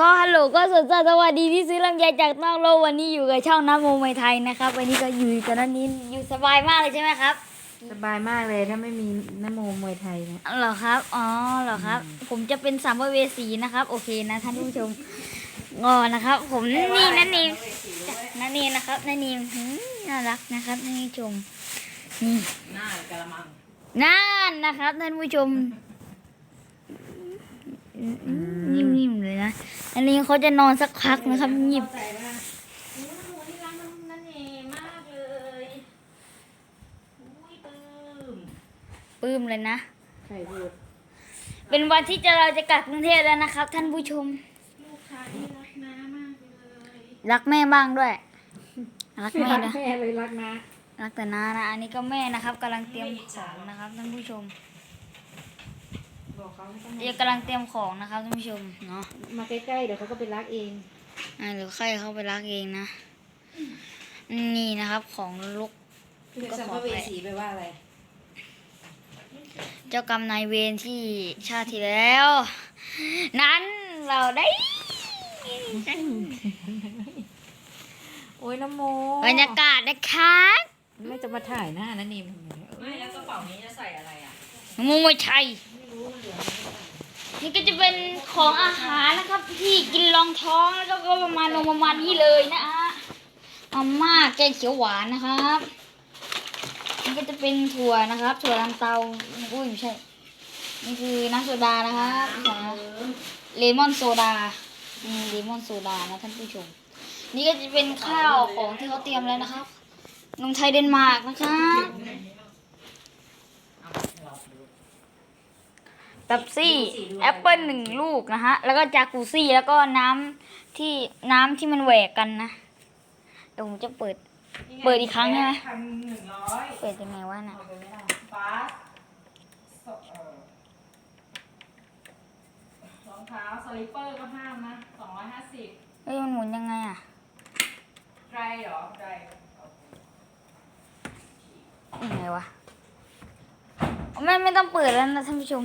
ก็ฮัลโหลก็สวัสดีสวัสดีที่ซื้อลำไยจากนอกโลกวันนี้อยู่กับช่องน้ำโมไมไทยนะครับ วันนี้ก็อยู่กับนันนินอยู่สบายมากเลยใช่ไหมครับสบายมากเลยถ้าไม่มีนโมมวยไทยนะเหรอครับอ๋อเหรอครับ ผมจะเป็นสามเวสีนะครับ โอเคนะท่านผู้ชมงอนะครับ ผมนี่นันนินนันนินนะครับนันนินหืมน่ารักนะครับท่านผู้ชมนี่หน้ากระมังนั่นนะครับท่านผู้ชม นิ่มๆเลยนะ อันนี้เขาจะนอนสักพักนะครับหยิบใส่มาโอ้โหนี่รักน้องนั่นเองมากเลยอุ้ยปื้มปลื้มเลยนะใครพูดเป็นวันที่จะเราจะกลับกรุงเทพแล้วนะครับ ท่านผู้ชมลูกชายนี่รักน้ามากเลยรักแม่บ้างด้วย รักแม่รักนะแม่เลยรักนะ รักแต่น้านะ อันนี้ก็แม่นะครับกำลังเตรียมของนะครับท่านผู้ชม บอกเขาไม่ต้องเดี๋ยวกำลังเตรียมของนะครับท่านผู้ชมเนาะมาใกล้ๆเดี๋ยวเขาก็ไปรักเองอ่าเดี๋ยวใครเข้าไปรักเองนะ นี่นะครับของลุกก็สัมขอภไปเวสีไปว่าอะไร เจ้ากรรมนายเวรที่ชาติที่แล้ว นั้นเราได้โอ้ยนโมบรรยากาศนะคะไม่จะมาถ่ายหน้านั่นเองไม่แล้วกระเป๋านี้จะใส่อะไรอะมงมวยชัย นี่ก็จะเป็นของอาหารนะครับ ที่กินรองท้องแล้วก็ประมาณลงประมาณนี้เลยนะฮะมาม่าแกงเขียวหวานนะครับนี่ก็จะเป็นถั่วนะครับถั่วลันเตาอุ้ยไม่ใช่ นี่คือน้ำโซดานะครับเลมอนโซดาอืมเลมอนโซดานะท่านผู้ชม นี่ก็จะเป็นข้าวของที่เขาเตรียมแล้วนะครับนมไทยเดนมาร์กนะครับ เป๊ปซี่แอปเปิลหนึ่งลูกนะฮะ แล้วก็จากูซี่แล้วก็น้ำที่น้ำที่มันแหวกกันนะเดี๋ยวผมจะเปิด เปิดอีกครั้งใช่ไหมพันหนึ่งร้อยเปิดยังไงวะน่ะเอาไปไม่ได้ฟ้าสเอ่อรองเท้าสลิปเปอร์ก็ห้ามนะสองร้อยห้าสิบเฮ้ยมันหมุนยังไงอะไดรเหรอไดรยังไงวะไม่ไม่ต้องเปิดแล้วนะท่านผู้ชม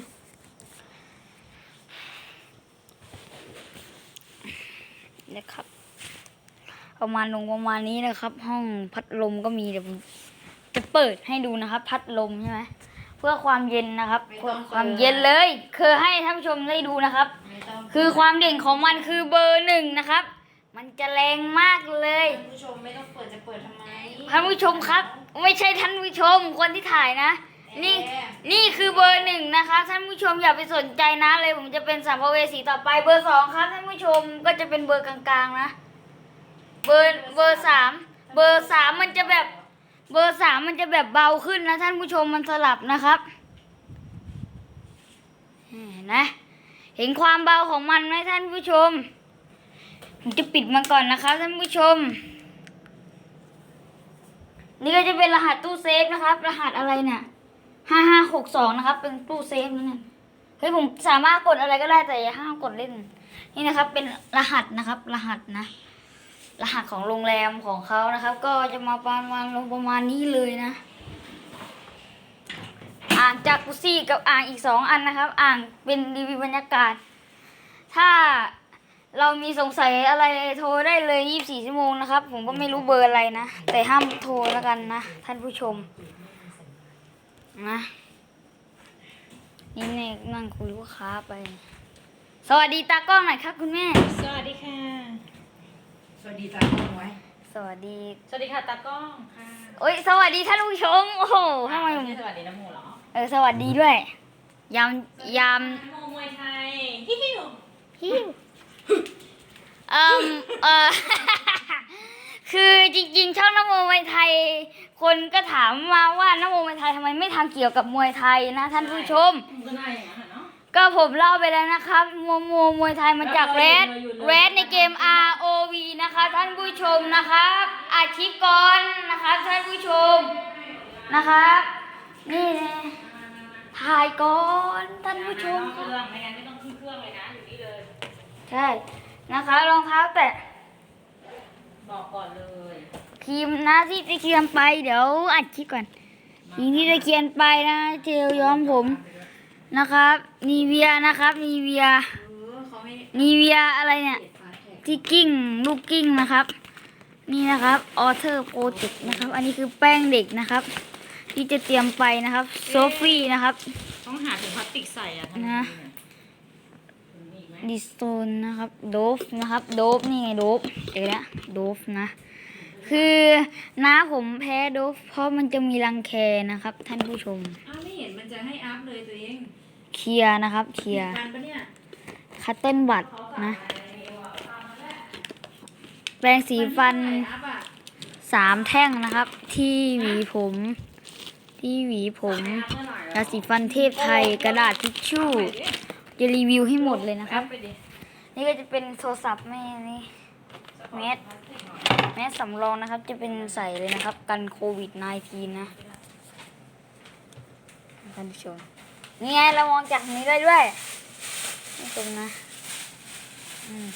นะครับ ประมาณลงประมาณนี้นะครับ ห้องพัดลมก็มีเดี๋ยวผมจะเปิดให้ดูนะครับ พัดลมใช่ไหมเพื่อความเย็นนะครับเพื่อความเย็นเลยคือให้ท่านผู้ชมได้ดูนะครับไม่ต้องคือความเด่นของมันคือเบอร์หนึ่งนะครับ มันจะแรงมากเลยท่านผู้ชมไม่ต้องเปิดจะเปิดทำไมท่านผู้ชมครับ ไม่ใช่ท่านผู้ชมคนที่ถ่ายนะ นี่นี่คือเบอร์หนึ่งนะคะท่านผู้ชมอย่าไปสนใจนะเลยผมจะเป็นสัมภเวสีต่อไปเบอร์สองครับท่านผู้ชมก็จะเป็นเบอร์กลางๆนะเบอร์เบอร์สามเบอร์สามมันจะแบบเบอร์สามมันจะแบบเบาขึ้นนะท่านผู้ชมมันสลับนะครับนไหมเห็นความเบาของมันไหมท่านผู้ชม ผมจะปิดมันก่อนนะครับท่านผู้ชม นี่ก็จะเป็นรหัสตู้เซฟนะครับ รหัสอะไรเนี่ย ห้าห้าหกสองนะครับ เป็นตู้เซฟนั่นนะเฮ้ยผมสามารถกดอะไรก็ได้แต่อย่าห้ามกดเล่น นี่นะครับ เป็นรหัสนะครับ รหัสนะ รหัสของโรงแรมของเขานะครับ ก็จะมาประมาณลงประมาณนี้เลยนะ อ่างจากกุซี่กับอ่างอีกสองอันนะครับ อ่างเป็นรีวิวบรรยากาศ ถ้าเรามีสงสัยอะไรโทรได้เลย 24 ชั่วโมงนะครับ ผมก็ไม่รู้เบอร์อะไรนะ แต่ห้ามโทรแล้วกันนะ ท่านผู้ชม นะนี่เนี่ยนั่งคุยลูกค้าไป สวัสดีตากล้องหน่อยครับคุณแม่ สวัสดีค่ะ สวัสดีตากล้องไว้ สวัสดี สวัสดีค่ะตากล้องค่ะโอ้ยสวัสดีท่านผู้ชม โอ้โหทำไมผมไม่ใช่สวัสดีน้ำมูเหรอ เออสวัสดีด้วย ยามยามน้ำมูมวยไทยฮิฮิวฮิวเอ่มเออ คือจริงๆ ช่องนโมมวยไทย คนก็ถามมาว่านโมมวยไทยทำไมไม่ทำเกี่ยวกับมวยไทยนะท่านผู้ชม มันก็น่าอย่างนั้นอะเนาะ ก็ผมเล่าไปแล้วนะครับมวยมวยมวยไทยมาจากแรดอยู่เลยแรดในเกม ROV นะคะท่านผู้ชมนะครับ อาชีพก่อนนะครับท่านผู้ชมนะครับนี่นะถ่ายก่อนท่านผู้ชม เครื่องไม่งั้นไม่ต้องขึ้นเครื่องเลยนะอยู่นี่เลย ใช่ นะคะรองเท้าแตะ บอกก่อนเลยครีมนะที่ตะเคียนไปเดี๋ยวอัดคลิปก่อนยิงที่ตะเคียนไปนะเจลย้อมผมนะครับนีเวียนะครับนีเวียเออเขาไม่นีเวียอะไรเนี่ยเก็บฝาแข็งที่กิ้งลูกกิ้งนะครับ นี่นะครับออเทอร์โปรเจกต์นะครับ อันนี้คือแป้งเด็กนะครับ ที่จะเตรียมไปนะครับโซฟี่นะครับ ต้องหาถุงพลาสติกใส่อะทำไงนะถุงมีอีกไหม ดิสโซนนะครับโดฟนะครับโดฟนี่ไงโดฟเจอแล้วโดฟนะ คือน้าผมแพ้โดฟเพราะมันจะมีรังแคนะครับ ท่านผู้ชมอ้าวไม่เห็นมันจะให้อัพเลยตัวเองเคลียร์นะครับเคลียร์การปะเนี่ยคัตเติ้ลบัตเขาสั่งนะอะไรเอวอะเอาตามมาแหละแปรงสีฟันมัไม่ได้อัพอะสามแท่งนะครับ ที่หวีผม ที่หวีผมอัพเมื่อไหร่ยาสีฟันเทพไทยกระดาษทิชชู่ จะรีวิวให้หมดเลยนะครับไปดินี่ก็จะเป็นโทรศัพท์แม่นี่แมสแม่สำรองนะครับ จะเป็นใส่เลยนะครับ กันโควิด -19 นะท่านผู้ชมนี่ไงเรามองจากนี้ได้ด้วยนี่ตรงนะอืม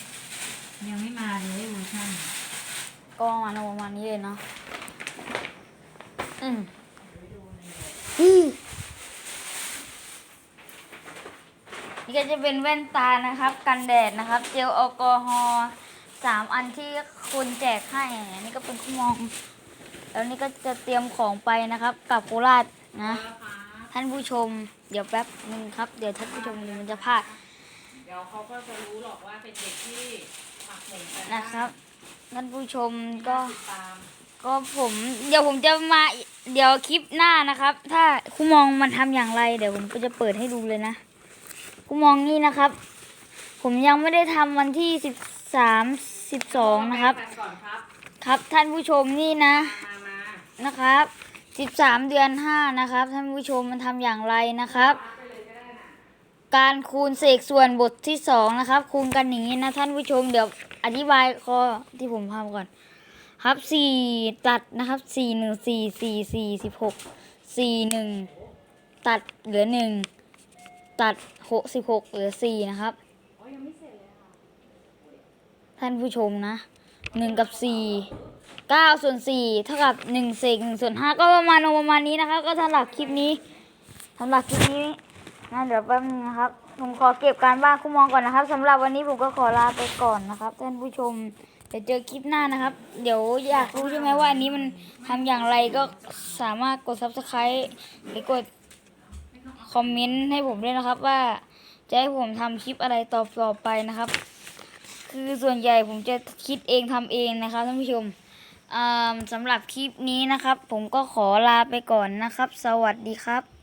ยังไม่มาเลยเวอร์ชันก็ประมาณประมาณนี้เลยเนาะอืมอืม นี่ก็จะเป็นแว่นตานะครับ กันแดดนะครับ เจลแอลกอฮอล์สามอันที่คุณแจกให้นี่ก็เป็นคูมอง แล้วนี่ก็จะเตรียมของไปนะครับกลับโคราชนะ ท่านผู้ชม เดี๋ยวแป๊บนึงครับ เดี๋ยวท่านผู้ชมเดี๋ยวมันจะพลาดเดี๋ยวเขาก็จะรู้หรอกว่าเป็นเด็กที่หมักหมมกันนะครับ ท่านผู้ชมก็ ติดตาม ก็ผมเดี๋ยวผมจะมาเดี๋ยวคลิปหน้านะครับ ถ้าคุณมองมันทำอย่างไร เดี๋ยวผมก็จะเปิดให้ดูเลยนะ คุณมองนี่นะครับ ผมยังไม่ได้ทำวันที่สิบสามสิบสองนะครับแปลงก่อนครับครับท่านผู้ชมนี่นะมามานะครับสิบสามเดือนห้านะครับ ท่านผู้ชมมันทำอย่างไรนะครับ การคูณเศษส่วนบทที่สองนะครับ คูณกันอย่างนี้นะท่านผู้ชมเดี๋ยวอธิบายข้อที่ผมทำก่อน ครับสี่ตัดนะครับสี่หนึ่งสี่สี่สี่สิบหกสี่หนึ่งตัดเหลือหนึ่ง ตัดหกสิบหกเหลือสี่นะครับ ท่านผู้ชมนะหนึ่งกับสี่เก้าส่วนสี่เท่ากับหนึ่งเศษหนึ่งส่วนห้าก็ประมาณประมาณนี้นะครับ ก็สำหรับคลิปนี้สำหรับคลิปนี้นะเดี๋ยวแป๊บนึงนะครับ ผมขอเก็บการบ้านคุณมองก่อนนะครับสำหรับวันนี้ผมก็ขอลาไปก่อนนะครับ ท่านผู้ชมเดี๋ยวเจอคลิปหน้านะครับ เดี๋ยวอยากรู้ใช่ไหมว่าอันนี้มันทำอย่างไรก็สามารถกด subscribe หรือกด คอมเมนต์ให้ผมด้วยนะครับ ว่าจะให้ผมทำคลิปอะไรต่อต่อไปนะครับ คือส่วนใหญ่ผมจะคิดเองทำเองนะครับท่านผู้ชมอ่าสำหรับคลิปนี้นะครับ ผมก็ขอลาไปก่อนนะครับ สวัสดีครับ